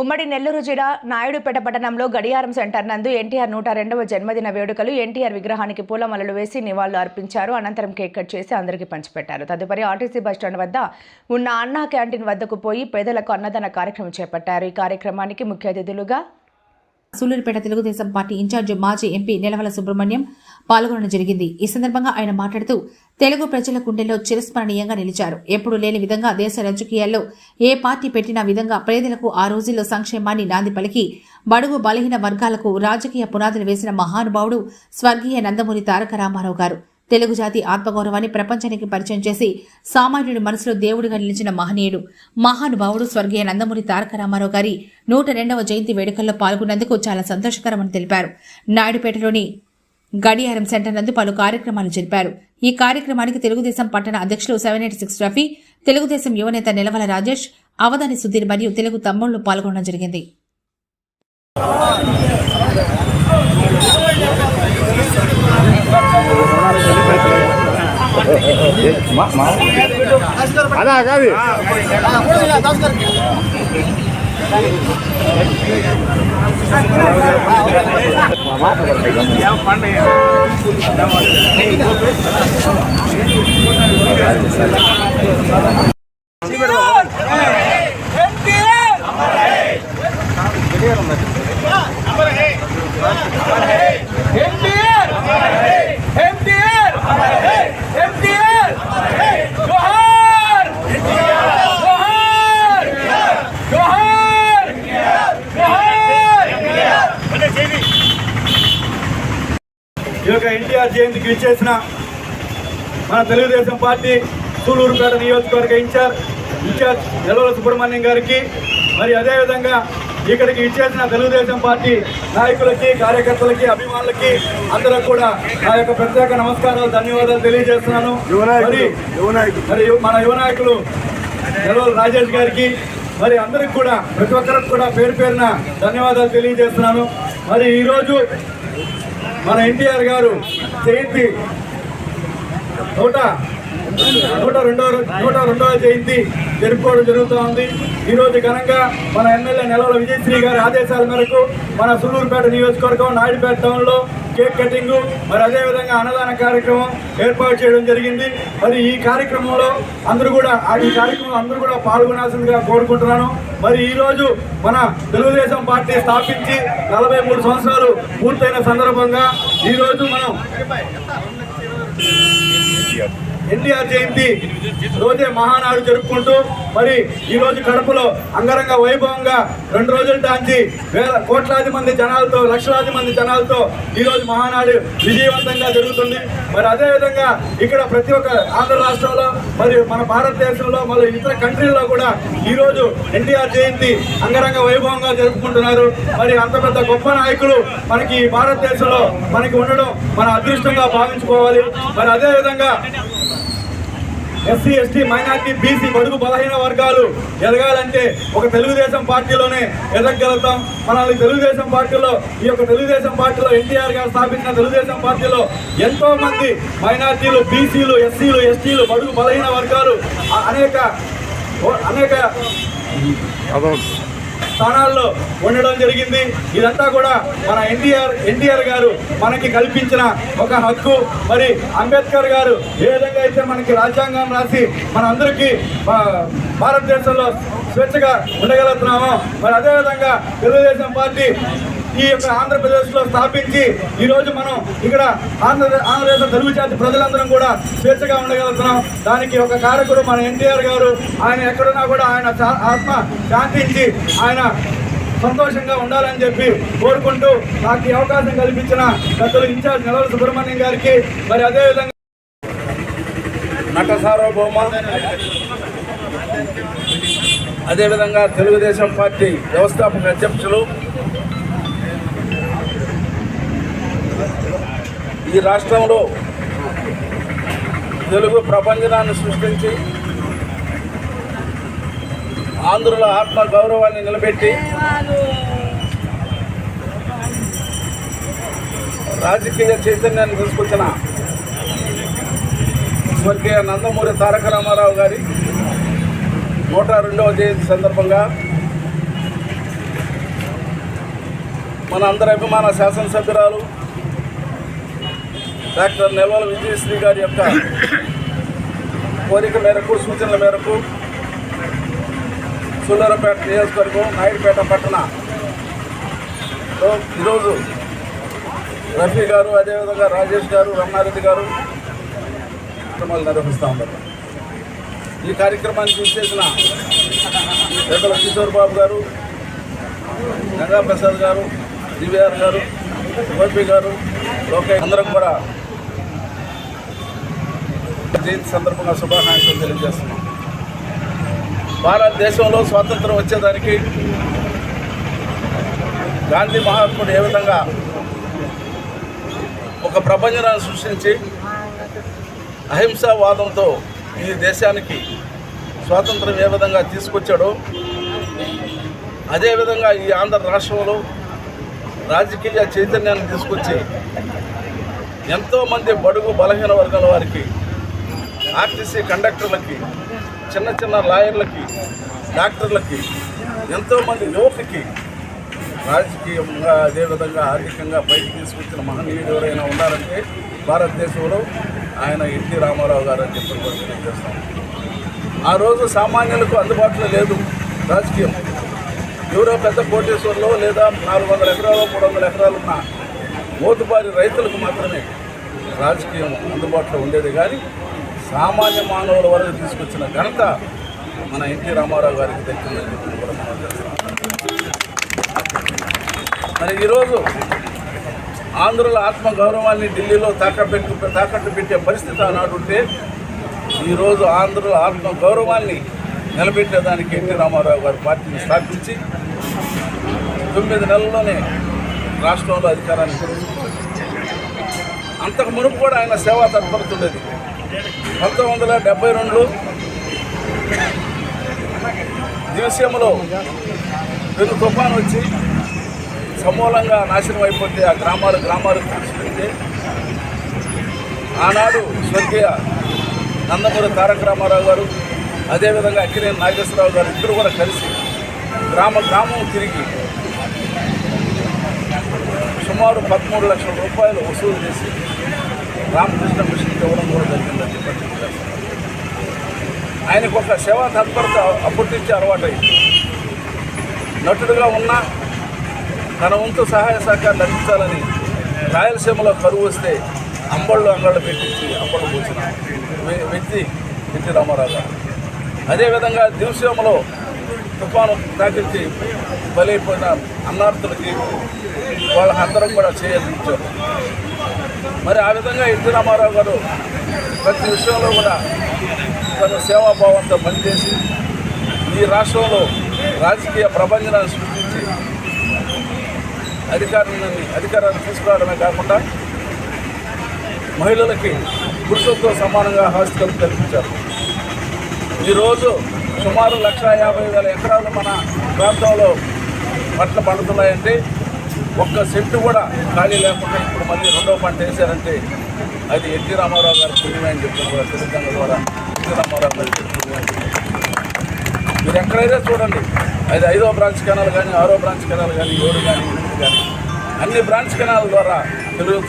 ఉమ్మడి నెల్లూరు జిల్లా నాయుడుపేట పట్టణంలో గడియారం సెంటర్ నందు ఎన్టీఆర్ నూట రెండవ జన్మదిన వేడుకలు ఎన్టీఆర్ విగ్రహానికి పూలమలలు వేసి నివాళులు అర్పించారు. అనంతరం కేక్ కట్ చేసి అందరికీ పంచిపెట్టారు. తదుపరి ఆర్టీసీ బస్టాండ్ వద్ద ఉన్న అన్నా క్యాంటీన్ వద్దకు పోయి పేదలకు అన్నదాన కార్యక్రమం చేపట్టారు. ఈ కార్యక్రమానికి ముఖ్య అతిథులుగా సూలూరుపేట తెలుగుదేశం పార్టీ ఇన్ఛార్జి మాజీ ఎంపీ నిలవల సుబ్రహ్మణ్యం పాల్గొనడం జరిగింది. ఈ సందర్భంగా ఆయన మాట్లాడుతూ తెలుగు ప్రజల గుండెల్లో చిరస్మరణీయంగా నిలిచారు. ఎప్పుడు లేని విధంగా దేశ రాజకీయాల్లో ఏ పార్టీ పెట్టిన విధంగా పేదలకు ఆ రోజుల్లో సంక్షేమాన్ని నాంది పలికి బడుగు బలహీన వర్గాలకు రాజకీయ పునాదులు వేసిన మహానుభావుడు స్వర్గీయ నందమూరి తారక రామారావు గారు. తెలుగు జాతి ఆత్మగౌరవాన్ని ప్రపంచానికి పరిచయం చేసి సామాన్యుడి మనసులో దేవుడిగా నిలిచిన మహనీయుడు మహానుభావుడు స్వర్గీయ నందమూరి తారక రామారావు గారి నూట రెండవ జయంతి వేడుకల్లో పాల్గొన్నందుకు చాలా సంతోషకరమని తెలిపారు. నాయుడుపేటలోని గడియారం సెంటర్ నందు పలు కార్యక్రమాలు జరిపారు. ఈ కార్యక్రమానికి తెలుగుదేశం పట్టణ అధ్యక్షులు seven eight six Rafi Telugu Desam యువనేత నిలవల రాజేష్ అవధాని సుధీర్ మరియు తెలుగు తమ్ముళ్ళు పాల్గొనడం జరిగింది. అదా కాదు ఎన్టీఆర్ ఎన్టీఆర్ ఎన్టీఆర్ జోహార్ జోహార్ జోహార్ జోహార్ ఈ యొక్క ఎన్టీఆర్ జయంతికి ఇచ్చేసిన మన తెలుగుదేశం పార్టీ సూలూరుపేట నియోజకవర్గ ఇన్ఛార్జ్ ఇన్ఛార్జ్ నెలవల సుబ్రహ్మణ్యం గారికి మరి అదేవిధంగా ఇక్కడికి ఇచ్చేసిన తెలుగుదేశం పార్టీ నాయకులకి కార్యకర్తలకి అభిమానులకి అందరూ కూడా నా యొక్క ప్రత్యేక నమస్కారాలు ధన్యవాదాలు తెలియజేస్తున్నాను. మరి మరి మన యువ నాయకులు నెలవల రాజేష్ గారికి మరి అందరికి కూడా ప్రతి ఒక్కరికి కూడా పేరు పేరున ధన్యవాదాలు తెలియజేస్తున్నాను. మరి ఈరోజు మన ఎన్టీఆర్ గారు జయంతి. నూట నూట రెండవ నూట రెండవ జయంతి జరుపుకోవడం జరుగుతూ ఉంది. ఈరోజు ఘనంగా మన ఎమ్మెల్యే నెలవల విజయశ్రీ గారి ఆదేశాల మేరకు మన సుల్లూరుపేట నియోజకవర్గం నాయుడుపేట టౌన్లో కేక్ కటింగ్ మరి అదేవిధంగా అన్నదాన కార్యక్రమం ఏర్పాటు చేయడం జరిగింది. మరి ఈ కార్యక్రమంలో అందరూ కూడా ఆ ఈ కార్యక్రమంలో అందరూ కూడా పాల్గొనాల్సిందిగా కోరుకుంటున్నాను. మరి ఈరోజు మన తెలుగుదేశం పార్టీ స్థాపించి నలభై మూడు సంవత్సరాలు పూర్తయిన సందర్భంగా ఈరోజు మనం ఎన్టీఆర్ జయంతి రోజే మహానాడు జరుపుకుంటూ మరి ఈరోజు కడపలో అంగరంగ వైభవంగా రెండు రోజుల దాంచి వేల కోట్లాది మంది జనాలతో లక్షలాది మంది జనాలతో ఈరోజు మహానాడు విజయవంతంగా జరుగుతుంది. మరి అదేవిధంగా ఇక్కడ ప్రతి ఒక్క ఆంధ్ర రాష్ట్రంలో మరి మన భారతదేశంలో మరి ఇతర కంట్రీల్లో కూడా ఈరోజు ఎన్టీఆర్ జయంతి అంగరంగ వైభవంగా జరుపుకుంటున్నారు. మరి అంత పెద్ద గొప్ప నాయకులు మనకి ఈ భారతదేశంలో మనకి ఉండడం మన అదృష్టంగా భావించుకోవాలి. మరి అదేవిధంగా ఎస్సీ ఎస్టీ మైనార్టీ బీసీ బడుగు బలహీన వర్గాలు ఎదగాలంటే ఒక తెలుగుదేశం పార్టీలోనే ఎదగలుగుతాం మనల్ని తెలుగుదేశం పార్టీలో ఈ యొక్క తెలుగుదేశం పార్టీలో ఎన్టీఆర్ గారు స్థాపించిన తెలుగుదేశం పార్టీలో ఎంతో మంది మైనార్టీలు బీసీలు ఎస్సీలు ఎస్టీలు బడుగు బలహీన వర్గాలు అనేక అనేక స్థానాల్లో ఉండడం జరిగింది. ఇదంతా కూడా మన ఎన్టీఆర్ ఎన్టీఆర్ గారు మనకి కల్పించిన ఒక హక్కు. మరి అంబేద్కర్ గారు ఏ విధంగా అయితే మనకి రాజ్యాంగం రాసి మన అందరికీ భారతదేశంలో స్వేచ్ఛగా ఉండగలుగుతున్నామో మరి అదేవిధంగా తెలుగుదేశం పార్టీ ఈ యొక్క ఆంధ్రప్రదేశ్లో స్థాపించి ఈరోజు మనం ఇక్కడ ఆంధ్ర ఆంధ్రప్రదేశ్ తెలుగు జాతి ప్రజలందరం కూడా స్వేచ్ఛగా ఉండగలుగుతున్నాం. దానికి ఒక కారకుడు మన ఎన్టీఆర్ గారు ఆయన ఎక్కడున్నా కూడా ఆయన చా- ఆత్మ శాంతించి ఆయన సంతోషంగా ఉండాలని చెప్పి కోరుకుంటూ నాకు ఈ అవకాశం కల్పించిన పెద్దలు ఇన్ఛార్జ్ నెలవల సుబ్రహ్మణ్యం గారికి మరి అదేవిధంగా నట సార్వభౌమ అదేవిధంగా తెలుగుదేశం పార్టీ వ్యవస్థాపక అధ్యక్షులు ఈ రాష్ట్రంలో తెలుగు ప్రపంచనాన్ని సృష్టించి ఆంధ్రుల ఆత్మ గౌరవాన్ని నిలబెట్టి రాజకీయ చైతన్యాన్ని తీసుకొచ్చిన స్వర్గీయ నందమూరి తారక రామారావు గారి నూట రెండవ జయంతి సందర్భంగా మన అందరి అభిమాన శాసనసభ్యురాలు డాక్టర్ నెల్వల విజయశ్రీ గారి యొక్క కోరిక మేరకు సూచనల మేరకు సుల్లరపేట నియోజకవర్గం నాయుడుపేట పట్టణలో ఈరోజు రఫీ గారు అదేవిధంగా రాజేష్ గారు రమణారెడ్డి గారు కార్యక్రమాలు నిర్వహిస్తూ ఉన్నారు. ఈ కార్యక్రమానికి చేసిన పెద్దల కిషోర్ బాబు గారు గంగాప్రసాద్ గారు దివ్యార్ గారు గోపి గారు లోకే అందరం కూడా జయంతి సందర్భంగా శుభాకాంక్షలు తెలియజేస్తున్నాం. భారతదేశంలో స్వాతంత్రం వచ్చేదానికి గాంధీ మహాత్ముడు ఏ విధంగా ఒక ప్రపంచనాన్ని సృష్టించి అహింసావాదంతో ఈ దేశానికి స్వాతంత్రం ఏ విధంగా తీసుకొచ్చాడో అదేవిధంగా ఈ ఆంధ్ర రాష్ట్రంలో రాజకీయ చైతన్యాన్ని తీసుకొచ్చి ఎంతోమంది బడుగు బలహీన వర్గాల వారికి ఆర్టీసీ కండక్టర్లకి చిన్న చిన్న లాయర్లకి డాక్టర్లకి ఎంతోమంది యువతకి రాజకీయంగా అదేవిధంగా ఆర్థికంగా పైకి తీసుకొచ్చిన మహనీయుడు ఎవరైనా ఉన్నారంటే భారతదేశంలో ఆయన ఎన్టీ రామారావు గారు అని చెప్పి కూడా తెలియజేస్తాం. ఆ రోజు సామాన్యులకు అందుబాటులో లేదు రాజకీయం. ఎవరో పెద్ద కోటేశ్వర్లో లేదా నాలుగు వందల ఎకరాలు మూడు వందల ఎకరాలు ఉన్న మోతుబారి రైతులకు మాత్రమే రాజకీయం అందుబాటులో ఉండేది. కానీ సామాన్య మానవుల వరకు తీసుకొచ్చిన ఘనత మన ఎన్టీ రామారావు గారికి దక్కిందని చెప్పి కూడా మనం చేస్తాం మరి ఈరోజు ఆంధ్రుల ఆత్మ గౌరవాన్ని ఢిల్లీలో తాకట్టు తాకట్టు పెట్టే పరిస్థితి ఆనాడుంటే ఈరోజు ఆంధ్రుల ఆత్మ గౌరవాన్ని నిలబెట్టేదానికి ఎన్టీ రామారావు గారు పార్టీని స్థాపించి తొమ్మిది నెలల్లోనే రాష్ట్రంలో అధికారాన్ని అంతకు మునుపు కూడా ఆయన సేవా తత్పరత ఉండేది. పంతొమ్మిది వందల డెబ్బై రెండులో దివసీమలో పెను తుఫాన్ వచ్చి సమూలంగా నాశనం అయిపోతే ఆ గ్రామాలు గ్రామాలు తీసుకుంటే ఆనాడు స్వర్గీయ నందమూరి తారక రామారావు గారు అదేవిధంగా అక్కినేని నాగేశ్వరరావు గారు ఇద్దరు కూడా కలిసి గ్రామ గ్రామం తిరిగి సుమారు పదమూడు లక్షల రూపాయలు వసూలు చేసి రామకృష్ణ మిషన్కి ఇవ్వడం కూడా జరిగిందని చెప్పి ఆయనకు ఒక సేవా తత్పరత అప్పటి అలవాటు అలవాటైంది నటుడుగా ఉన్న తన వంతు సహాయ సహకారాలు అందించాలని రాయలసీమలో కరువు వస్తే అంబళ్ళు అంగళ్ళు పెట్టించి అంబళ్ళు కూర్చున్న వ్య- వ్యక్తి ఎన్టీ రామారావు గారు అదేవిధంగా దివసీమలో తుఫాను తాకించి బలైపోయిన అన్నార్థులకి వాళ్ళందరం కూడా చేయాలించారు మరి ఆ విధంగా ఎన్టీ రామారావు గారు ప్రతి విషయంలో కూడా తన సేవాభావంతో పనిచేసి ఈ రాష్ట్రంలో రాజకీయ ప్రపంచనాన్ని సృష్టించి అధికారాన్ని అధికారాన్ని తీసుకురావడమే కాకుండా మహిళలకి పురుషులతో సమానంగా హాస్టల్ కల్పించారు. ఈరోజు సుమారు లక్ష యాభై వేల ఎకరాలు మన ప్రాంతంలో పంటలు పండుతున్నాయండి. ఒక్క సెట్టు కూడా ఖాళీ లేకుండా ఇప్పుడు మళ్ళీ రెండో పంట వేశారంటే అది ఎన్టీ రామారావు గారి పుణ్యమే అని చెప్తున్నారు తెలంగాణ ద్వారా ఎన్టీ రామారావు గారి పుణ్యమే మీరు ఎక్కడైనా చూడండి. అది ఐదో బ్రాంచ్ కెనాల్ కానీ ఆరో బ్రాంచ్ కెనాల్ కానీ ఏడు కానీ ఎనిమిది కానీ అన్ని బ్రాంచ్ కెనాల్ ద్వారా తెలుగు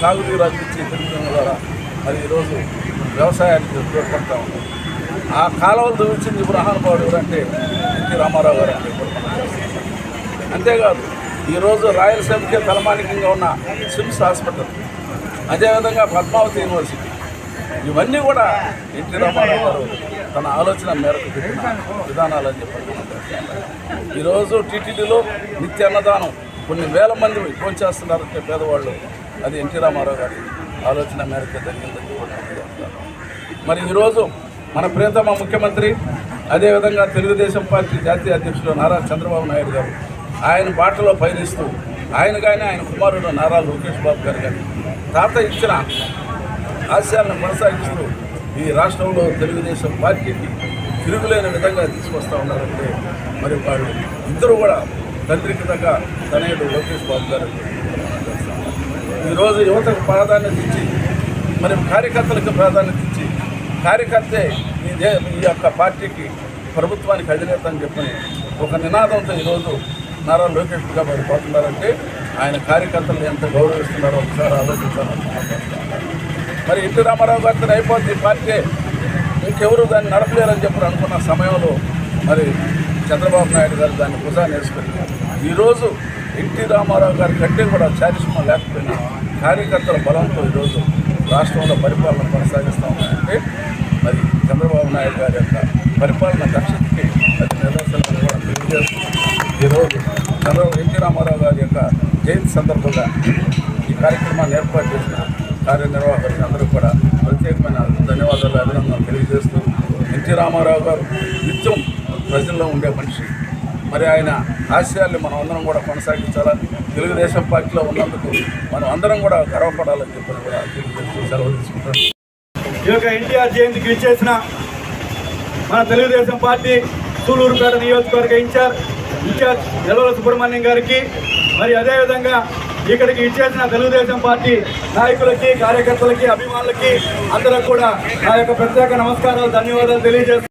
సాగునీరు అందించి తెలుగు ద్వారా మరి ఈరోజు వ్యవసాయానికి ఉపయోగపడతా ఉంటుంది ఆ కాలువలు దూచింది మహానుభావుడు ఎవరంటే ఎన్టీ రామారావు గారు అంటే అంతేకాదు ఈరోజు రాయలసీమకే తలమానికంగా ఉన్న సిమ్స్ హాస్పిటల్ అదేవిధంగా పద్మావతి యూనివర్సిటీ ఇవన్నీ కూడా ఎన్టీ రామారావు గారు తన ఆలోచన మేరకు పెట్టిన విధానాలు అని చెప్పి ఈరోజు టీటీడీలో నిత్య అన్నదానం కొన్ని వేల మంది ఫోన్ చేస్తున్నారంటే పేదవాళ్ళు అది ఎన్టీ రామారావు గారి ఆలోచన మేరకు జరిగిందని చెప్పి మరి ఈరోజు మన ప్రియతమ ముఖ్యమంత్రి అదేవిధంగా తెలుగుదేశం పార్టీ జాతీయ అధ్యక్షుడు నారా చంద్రబాబు నాయుడు గారు ఆయన బాటలో పయనిస్తూ ఆయన కానీ ఆయన కుమారుడు నారా లోకేష్ బాబు గారు కానీ తాత ఇచ్చిన ఆశయాలను కొనసాగిస్తూ ఈ రాష్ట్రంలో తెలుగుదేశం పార్టీకి తిరుగులేని విధంగా తీసుకొస్తా ఉన్నారంటే మరి వాళ్ళు ఇద్దరు కూడా తండ్రికి తగ్గ తనయుడు లోకేష్ బాబు గారు ఈరోజు యువతకు ప్రాధాన్యత ఇచ్చి మరి కార్యకర్తలకు ప్రాధాన్యత ఇచ్చి కార్యకర్తే ఈ దే ఈ యొక్క పార్టీకి ప్రభుత్వానికి అధినేత అని చెప్పని ఒక నినాదంతో ఈరోజు నారా లోకేష్ గారు పోతున్నారంటే ఆయన కార్యకర్తలు ఎంత గౌరవిస్తున్నారో ఒకసారి ఆలోచించాలని మరి ఎన్టీ రామారావు గారితో అయిపోతుంది ఈ పార్టీ ఇంకెవరు దాన్ని నడపలేరని చెప్పి అనుకున్న సమయంలో మరి చంద్రబాబు నాయుడు గారు దాన్ని భుజాన్ని వేసుకున్నారు ఈరోజు ఎన్టీ రామారావు గారి కంటే కూడా చారిష్మా లేకపోయినా కార్యకర్తల బలంతో ఈరోజు రాష్ట్రంలో పరిపాలన కొనసాగిస్తూ అంటే మరి చంద్రబాబు నాయుడు గారి యొక్క పరిపాలన దక్షతకి అది నిదర్శనం కూడా తెలియజేస్తూ ఈరోజు చంద్రబాబు ఎన్టీ రామారావు గారి యొక్క జయంతి సందర్భంగా ఈ కార్యక్రమాన్ని ఏర్పాటు చేసిన కార్యనిర్వాహకులకు అందరూ కూడా ప్రత్యేకమైన ధన్యవాదాలు అభినందనలు తెలియజేస్తూ ఎన్టీ రామారావు గారు నిత్యం ప్రజల్లో ఉండే మనిషి. మరి ఆయన ఆశయాల్ని మనం అందరం కూడా కొనసాగించాలని తెలుగుదేశం పార్టీలో ఉన్నందుకు మనం అందరం కూడా గర్వపడాలని చెప్పి కూడా తెలియజేస్తూ సెలవు తీసుకుంటాం ఈ యొక్క ఎన్టీఆర్ జయంతికి ఇచ్చేసిన మన తెలుగుదేశం పార్టీ సూలూరుపేట నియోజకవర్గ ఇన్ఛార్జ్ ఇన్ఛార్జ్ నెలవల సుబ్రహ్మణ్యం గారికి మరి అదేవిధంగా ఇక్కడికి ఇచ్చేసిన తెలుగుదేశం పార్టీ నాయకులకి కార్యకర్తలకి అభిమానులకి అందరూ కూడా నా యొక్క ప్రత్యేక నమస్కారాలు ధన్యవాదాలు తెలియజేస్తున్నాను